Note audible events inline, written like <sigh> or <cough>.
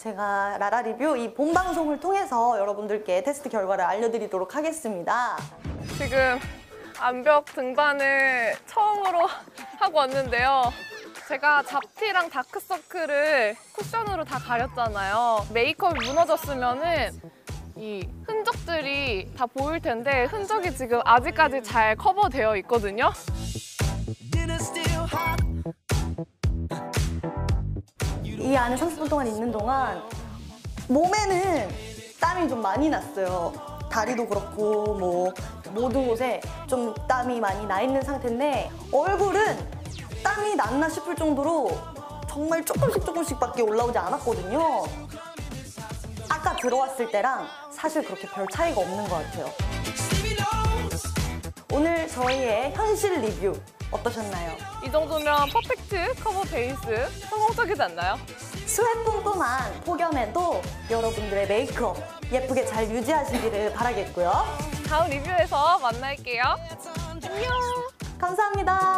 제가 라라 리뷰 이 본 방송을 통해서 여러분들께 테스트 결과를 알려드리도록 하겠습니다. 지금 암벽 등반을 처음으로 <laughs> 하고 왔는데요. 제가 잡티랑 다크서클을 쿠션으로 다 가렸잖아요. 메이크업이 무너졌으면은 이 흔적들이 다 보일 텐데 흔적이 지금 아직까지 잘 커버되어 있거든요. 이 안에 30분 동안 있는 동안 몸에는 땀이 좀 많이 났어요. 다리도 그렇고 뭐 모든 곳에 좀 땀이 많이 나 있는 상태인데 얼굴은 땀이 났나 싶을 정도로 정말 조금씩 조금씩밖에 올라오지 않았거든요. 아까 들어왔을 때랑 사실 그렇게 별 차이가 없는 것 같아요. 저희의 현실 리뷰 어떠셨나요? 이 정도면 퍼펙트 커버 베이스 성공적이지 않나요? 스웨 뿜뿜한 폭염에도 여러분들의 메이크업 예쁘게 잘 유지하시기를 바라겠고요. 다음 리뷰에서 만날게요. 안녕. 감사합니다.